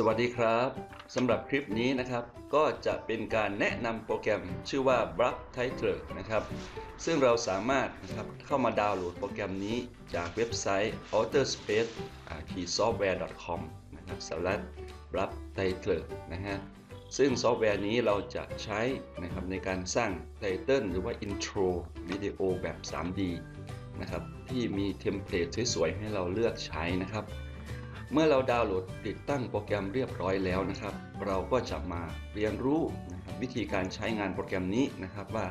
สวัสดีครับสำหรับคลิปนี้นะครับ ก็จะเป็นการแนะนำโปรแกรมชื่อว่า b r u b Title นะครับ ซึ่งเราสามารถนะครับเข้ามาดาวน์โหลดโปรแกรมนี้จากเว็บไซต์ outerspace software.com นะครับ slash b r u b Title นะฮะซึ่งซอฟต์แวร์นี้เราจะใช้นะครับในการสร้างไตเติลหรือว่า intro วิดีโอแบบ 3D นะครับที่มีเทมเพลตสวยๆให้เราเลือกใช้นะครับ เมื่อเราดาวน์โหลดติดตั้งโปรแกรมเรียบร้อยแล้วนะครับ เราก็จะมาเรียนรู้นะครับวิธีการใช้งานโปรแกรมนี้นะครับว่า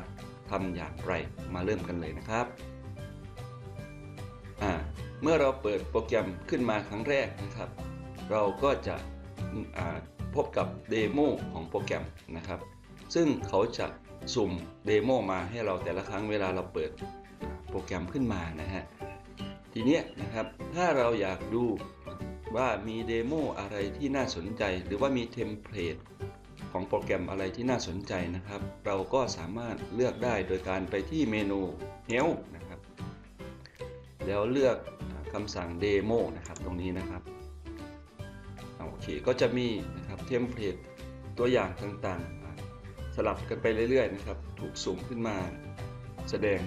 ทำอย่างไรมาเริ่มกันเลยนะครับเมื่อเราเปิดโปรแกรมขึ้นมาครั้งแรกนะครับ เราก็จะพบกับเดโมของโปรแกรมนะครับ ซึ่งเขาจะสุ่มเดโมมาให้เราแต่ละครั้งเวลาเราเปิดโปรแกรมขึ้นมานะฮะทีนี้นะครับถ้าเราอยากดู ว่ามีเดโมอะไรที่น่าสนใจ หรือว่ามีเทมเพลตของโปรแกรมอะไรที่น่าสนใจนะครับ เราก็สามารถเลือกได้โดยการไปที่เมนู Help นะครับ แล้วเลือกคำสั่งเดโมนะครับตรงนี้นะครับโอเคก็จะมีนะครับเทมเพลตตัวอย่างต่างๆ สลับกันไปเรื่อยๆนะครับ ถูกสุ่มขึ้นมาแสดง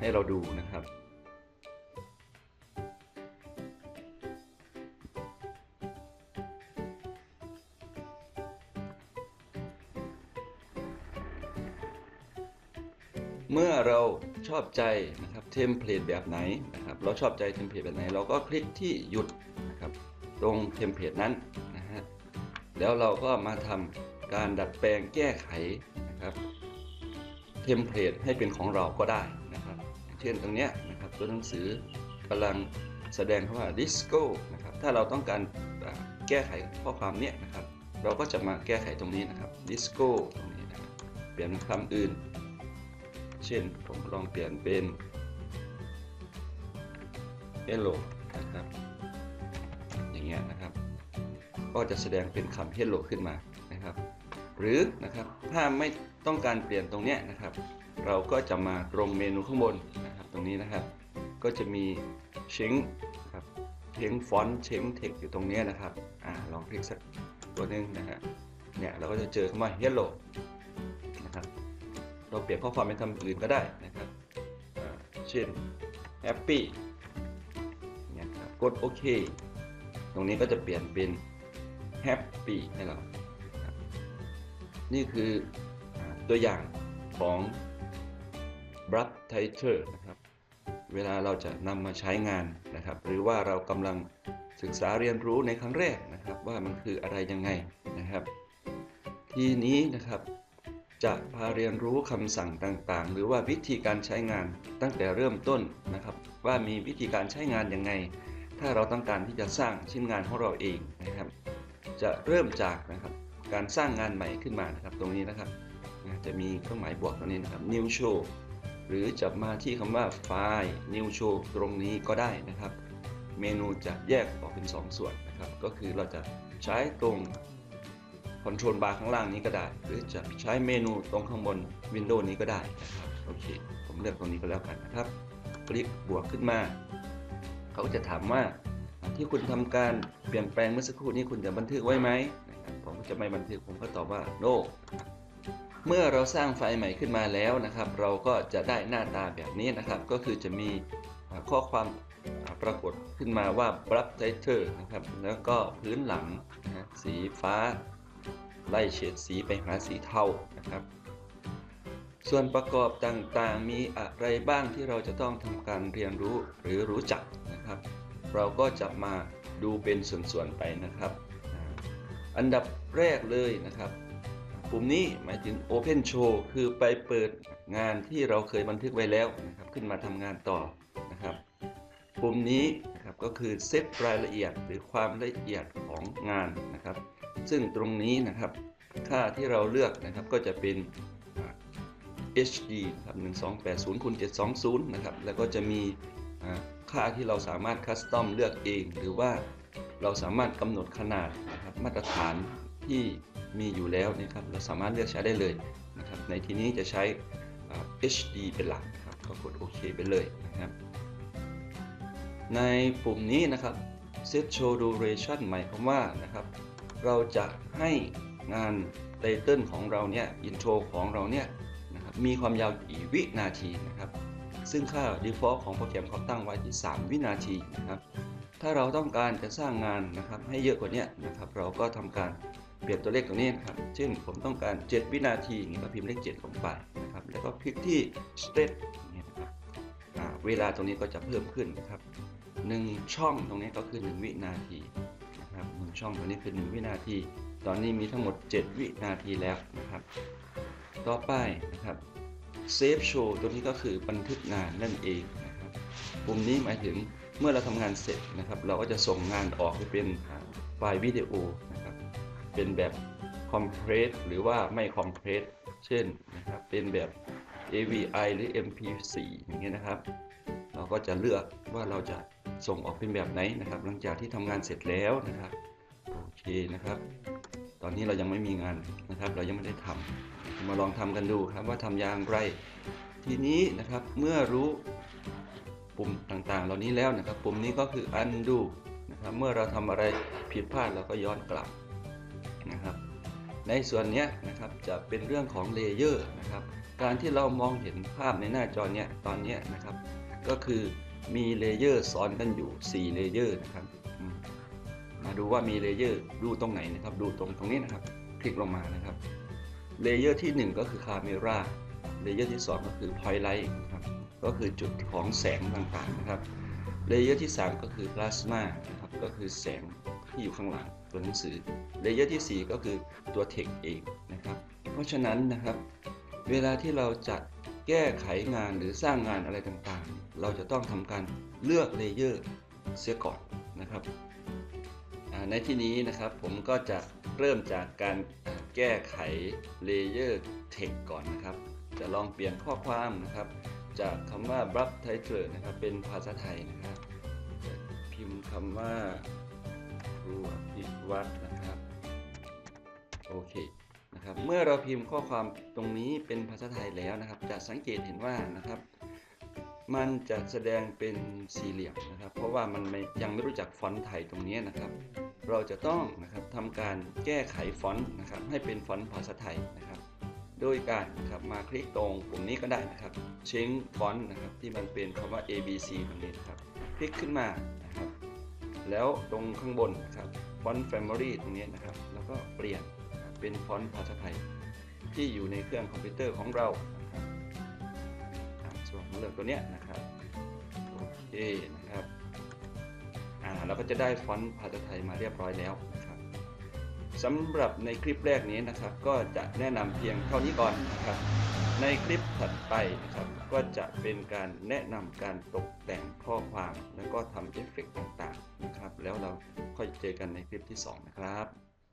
ให้เราดูนะครับ เมื่อเราชอบใจนะครับเทมเพลตแบบไหนนะครับเราชอบใจเทมเพลตแบบไหน เราก็คลิกที่หยุดนะครับตรงเทมเพลตนั้นนะฮะแล้วเราก็มาทำการดัดแปลงแก้ไขนะครับเทมเพลตให้เป็นของเราก็ได้นะครับ เช่นตรงเนี้ยนะครับตัวหนังสือกำลังแสดงคำว่า disco นะครับถ้าเราต้องการแก้ไขข้อความเนี้ยนะครับ เราก็จะมาแก้ไขตรงนี้นะครับ disco ตรงนี้นะครับเปลี่ยนเป็นคำอื่น เช่นผมลองเปลี่ยนเป็น hello นะครับ อย่างเงี้ยนะครับ ก็จะแสดงเป็นคำ hello ขึ้นมานะครับ หรือนะครับถ้าไม่ต้องการเปลี่ยนตรงเนี้ยนะครับ เราก็จะมาตรงเมนูข้างบนนะครับตรงนี้นะครับ ก็จะมีเชงครับเชงฟอนต์เชงเทคอยู่ตรงเนี้ยนะครับอ่าลองคลิกสักตัวหนึงนะฮะเนี่ยเราก็จะเจอคำว่า hello เราเปลี่ยนข้อความเป็นคำอื่นก็ได้นะครับเช่น happy เนี่ยครับกดโอเค ตรงนี้ก็จะเปลี่ยนเป็น happy ให้เรา นี่คือตัวอย่างของ b r u b title นะครับ เวลาเราจะนำมาใช้งานนะครับ หรือว่าเรากำลังศึกษาเรียนรู้ในครั้งแรกนะครับ ว่ามันคืออะไรยังไงนะครับ ทีนี้นะครับ จะพาเรียนรู้คำสั่งต่างๆ หรือว่าวิธีการใช้งานตั้งแต่เริ่มต้นนะครับ ว่ามีวิธีการใช้งานยังไง ถ้าเราต้องการที่จะสร้างชิ้นงานของเราเองนะครับ จะเริ่มจากนะครับการสร้างงานใหม่ขึ้นมานะครับ ตรงนี้นะครับจะมีเครื่องหมายบวกตรงนี้นะครับ new show หรือจะมาที่คำว่าไฟล์ new show ตรงนี้ก็ได้นะครับ เมนูจะแยกออกเป็น 2 ส่วนนะครับ ก็คือเราจะใช้ตรง คอนโทรลบาร์ข้างล่างนี้ก็ได้ หรือจะใช้เมนูตรงข้างบนวินโดว์นี้ก็ได้นะครับโอเค ผมเลือกตรงนี้ก็แล้วกันนะครับ คลิกบวกขึ้นมา เขาจะถามว่าที่คุณทำการเปลี่ยนแปลงเมื่อสักครู่นี้คุณจะบันทึกไว้ไหมผมจะไม่บันทึกผมก็ตอบว่า no เมื่อเราสร้างไฟล์ใหม่ขึ้นมาแล้วนะครับ เราก็จะได้หน้าตาแบบนี้นะครับ ก็คือจะมีข้อความปรากฏขึ้นมาว่า b r u b title นะครับ แล้วก็พื้นหลังนะสีฟ้า ไล่เฉดสีไปหาสีเทานะครับ ส่วนประกอบต่างๆ มีอะไรบ้างที่เราจะต้องทำการเรียนรู้หรือรู้จักนะครับ เราก็จะมาดูเป็นส่วนๆไปนะครับ อันดับแรกเลยนะครับปุ่มนี้หมายถึง Open Show คือไปเปิดงานที่เราเคยบันทึกไว้แล้วนะครับขึ้นมาทำงานต่อนะครับปุ่มนี้นะครับก็คือเซตรายละเอียดหรือความละเอียดของงานนะครับ ซึ่งตรงนี้นะครับ ค่าที่เราเลือกนะครับก็จะเป็น HD ครับ1280คูณ720 นะครับ แล้วก็จะมีค่าที่เราสามารถคัสตอมเลือกเอง หรือว่าเราสามารถกำหนดขนาดนะครับมาตรฐานที่มีอยู่แล้วนะครับ เราสามารถเลือกใช้ได้เลยนะครับ ในที่นี้จะใช้ HD เป็นหลักครับก็กดโอเคไปเลยนะครับ ในปุ่มนี้นะครับ set show duration หมายความว่านะครับ เราจะให้งานไตเติลของเราเนี่ยอินโทรของเราเนี่ยนะครับมีความยาวกี่วินาทีนะครับ ซึ่งค่า default ของโปรแกรมเขาตั้งไว้ที่ 3 วินาทีนะครับ ถ้าเราต้องการจะสร้างงานนะครับให้เยอะกว่านี้นะครับ เราก็ทำการเปลี่ยนตัวเลขตรงนี้นะครับ เช่นผมต้องการ 7 วินาทีก็พิมพ์เลข 7 ลงไปนะครับ แล้วก็คลิกที่ state อย่างเงี้ยนะครับเวลาตรงนี้ก็จะเพิ่มขึ้นนะครับหนึ่งช่องตรงนี้ก็คือ 1 วินาที นะครับหนึ่งช่องตรงนี้คือ 1 วินาที ตอนนี้มีทั้งหมด 7 วินาทีแล้วนะครับ ต่อไปนะครับ Save Show ตัวนี้ก็คือบันทึกงานนั่นเองนะครับปุ่มนี้หมายถึงเมื่อเราทำงานเสร็จนะครับ เราก็จะส่งงานออกไปเป็นไฟล์วิดีโอนะครับเป็นแบบ Compress หรือว่าไม่ Compress เช่นนะครับเป็นแบบ AVI หรือ MP4 อย่างเงี้ยนะครับ เราก็จะเลือกว่าเราจะ ส่งออกเป็นแบบไหนนะครับ หลังจากที่ทำงานเสร็จแล้วนะครับโอเคนะครับ ตอนนี้เรายังไม่มีงานนะครับ เรายังไม่ได้ทำมาลองทำกันดูครับว่าทำอย่างไร ทีนี้นะครับเมื่อรู้ปุ่มต่างๆ เหล่านี้แล้วนะครับ ปุ่มนี้ก็คือ undo นะครับ เมื่อเราทำอะไรผิดพลาดเราก็ย้อนกลับนะครับ ในส่วนนี้นะครับจะเป็นเรื่องของเลเยอร์นะครับ การที่เรามองเห็นภาพในหน้าจอเนี้ยตอนเนี้ยนะครับ ก็คือ มีเลเยอร์ซ้อนกันอยู่ 4 เลเยอร์นะครับ มาดูว่ามีเลเยอร์ดูตรงไหนนะครับ ดูตรงตรงนี้นะครับ คลิกลงมานะครับ เลเยอร์ที่ 1 ก็คือคาเมราเลเยอร์ที่ 2 ก็คือพอยไลท์นะครับ ก็คือจุดของแสงต่างๆนะครับ เลเยอร์ที่ 3 ก็คือพลาสมานะครับ ก็คือแสงที่อยู่ข้างหลังตัวหนังสือ เลเยอร์ที่ 4 ก็คือตัวเทคเองนะครับ เพราะฉะนั้นนะครับ เวลาที่เราจะแก้ไขงานหรือสร้างงานอะไรต่างๆ เราจะต้องทำการเลือกเลเยอร์เสียก่อนนะครับ ในที่นี้นะครับผมก็จะเริ่มจากการแก้ไขเลเยอร์เทคก่อนนะครับ จะลองเปลี่ยนข้อความนะครับ จากคำว่า b l u b title นะครับเป็นภาษาไทยนะครับจะพิมพ์คำว่าครูอภิวัตนะครับโอเคนะครับ เมื่อเราพิมพ์ข้อความตรงนี้เป็นภาษาไทยแล้วนะครับ จะสังเกตเห็นว่านะครับ มันจะแสดงเป็นสี่เหลี่ยมนะครับ เพราะว่ามันมยังไม่รู้จักฟอนต์ไทยตรงนี้นะครับ เราจะต้องนะครับทำการแก้ไขฟอนต์นะครับ ให้เป็นฟอนต์ภาษาไทยนะครับ โดยการครับมาคลิกตรงปุ่มนี้ก็ได้นะครับ change font นะครับที่มันเป็นคำว่า A B C ตรงนี้นะครับ คลิกขึ้นมานะครับ แล้วตรงข้างบนนะครับ font family ตรงนี้นะครับ แล้วก็เปลี่ยนเป็นฟอนต์ภาษาไทย ที่อยู่ในเครื่องคอมพิวเตอร์ของเรา ส่วนของเรื่อตัวเนี้ยนะครับโอเคนะครับอ่าเราก็จะได้ฟอนต์ภาษาไทยมาเรียบร้อยแล้วนะครับสำหรับในคลิปแรกนี้นะครับ ก็จะแนะนำเพียงเท่านี้ก่อนนะครับ ในคลิปถัดไปนะครับ ก็จะเป็นการแนะนำการตกแต่งข้อความ แล้วก็ทำเอฟเฟกต์ต่างๆนะครับ แล้วเราค่อยเจอกันในคลิปที่ 2 นะครับ